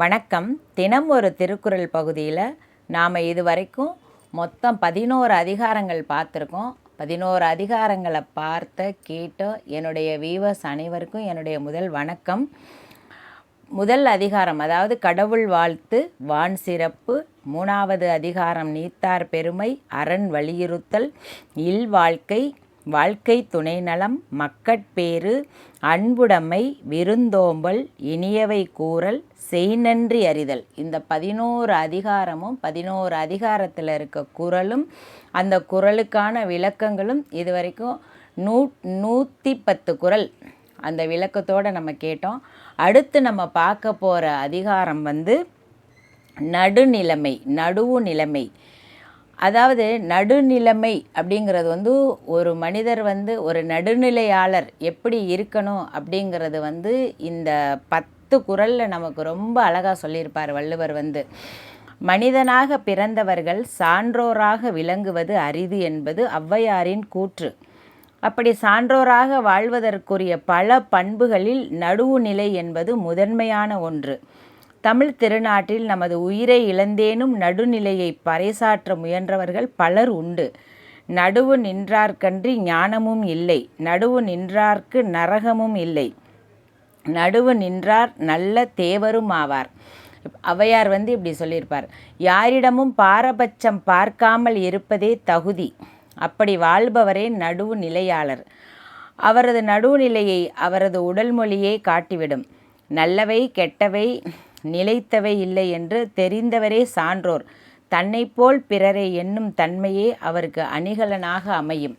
வணக்கம். தினம் ஒரு திருக்குறள் பகுதியில் நாம் இது வரைக்கும் மொத்தம் பதினோரு அதிகாரங்கள் பார்த்துருக்கோம். பதினோரு அதிகாரங்களை பார்த்த கேட்ட என்னுடைய வீவர்ஸ் அனைவருக்கும் என்னுடைய முதல் வணக்கம். முதல் அதிகாரம் அதாவது கடவுள் வாழ்த்து வான் சிறப்பு மூணாவது அதிகாரம் நீத்தார் பெருமை அரண் வலியுறுத்தல் இல் வாழ்க்கை வாழ்க்கை துணை நலம் மக்கட்பேறு அன்புடைமை விருந்தோம்பல் இனியவை கூறல் செய்நன்றி அறிதல். இந்த பதினோரு அதிகாரமும் பதினோரு அதிகாரத்தில் இருக்க குரலும் அந்த குறளுக்கான விளக்கங்களும் இது வரைக்கும் நூ நூற்றி பத்து குறள். அந்த விளக்கத்தோடு நம்ம கேட்டோம். அடுத்து நம்ம பார்க்க போகிற அதிகாரம் வந்து நடுநிலைமை நடுவு நிலைமை. அதாவது நடுநிலைமை அப்படிங்கிறது வந்து ஒரு மனிதர் வந்து ஒரு நடுநிலையாளர் எப்படி இருக்கணும் அப்படிங்கிறது வந்து இந்த பத்து குரலில் நமக்கு ரொம்ப அழகாக சொல்லியிருப்பார் வள்ளுவர் வந்து. மனிதனாக பிறந்தவர்கள் சான்றோராக விளங்குவது அரிது என்பது ஔவையாரின் கூற்று. அப்படி சான்றோராக வாழ்வதற்குரிய பல பண்புகளில் நடுவுநிலை என்பது முதன்மையான ஒன்று. தமிழ் திருநாட்டில் நமது உயிரை இழந்தேனும் நடுநிலையை பறைசாற்ற முயன்றவர்கள் பலர் உண்டு. நடுவு நின்றார்கன்றி ஞானமும் இல்லை. நடுவு நின்றார்க்கு நரகமும் இல்லை. நடுவு நின்றார் நல்ல தேவரும் ஆவார். ஔவையார் வந்து இப்படி சொல்லியிருப்பார். யாரிடமும் பாரபட்சம் பார்க்காமல் இருப்பதே தகுதி. அப்படி வாழ்பவரே நடுவு நிலையாளர். அவரது நடுவுநிலையை அவரது உடல் மொழியே காட்டிவிடும். நல்லவை கெட்டவை நிலைத்தவை இல்லை என்று தெரிந்தவரே சான்றோர். தன்னைப்போல் பிறரை எண்ணும் தன்மையே அவருக்கு அணிகலனாக அமையும்.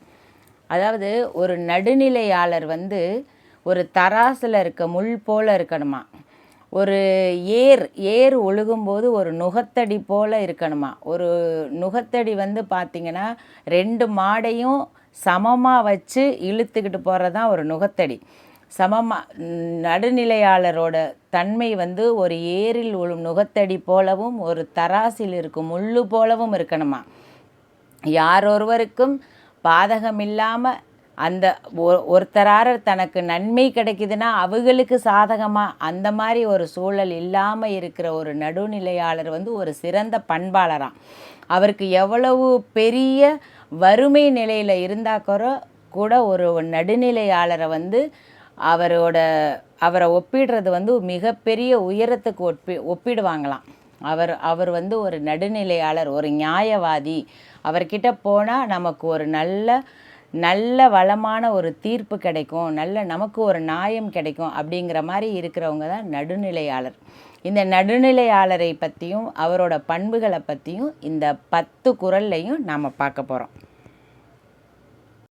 அதாவது ஒரு நடுநிலையாளர் வந்து ஒரு தராசில் இருக்க முள் போல் இருக்கணுமா? ஒரு ஏர் ஏர் ஒழுகும்போது ஒரு நுகத்தடி போல் இருக்கணுமா? ஒரு நுகத்தடி வந்து பார்த்திங்கன்னா ரெண்டு மாடையும் சமமாக வச்சு இழுத்துக்கிட்டு போகிறது தான் ஒரு நுகத்தடி. சமமாக நடுநிலையாளரோட தன்மை வந்து ஒரு ஏரில் உழும் நுகத்தடி போலவும் ஒரு தராசில் இருக்கும் முள்ளு போலவும் இருக்கணுமா? யாரொருவருக்கும் பாதகமில்லாமல் அந்த ஒருத்தரார தனக்கு நன்மை கிடைக்குதுன்னா அவங்களுக்கு சாதகமாக அந்த மாதிரி ஒரு சூழல் இல்லாமல் இருக்கிற ஒரு நடுநிலையாளர் வந்து ஒரு சிறந்த பண்பாளராம். அவருக்கு எவ்வளவு பெரிய வறுமை நிலையில் இருந்தாக்கற கூட ஒரு நடுநிலையாளரை வந்து அவரோட அவரை ஒப்பிடுறது வந்து மிகப்பெரிய உயரத்துக்கு ஒப்பி ஒப்பிடுவாங்களாம். அவர் அவர் வந்து ஒரு நடுநிலையாளர் ஒரு நியாயவாதி. அவர்கிட்ட போனால் நமக்கு ஒரு நல்ல நல்ல வளமான ஒரு தீர்ப்பு கிடைக்கும். நல்ல நமக்கு ஒரு நியாயம் கிடைக்கும் அப்படிங்கிற மாதிரி இருக்கிறவங்க தான் நடுநிலையாளர். இந்த நடுநிலையாளரை பற்றியும் அவரோட பண்புகளை பற்றியும் இந்த பத்து குரல்லையும் நாம் பார்க்க போகிறோம்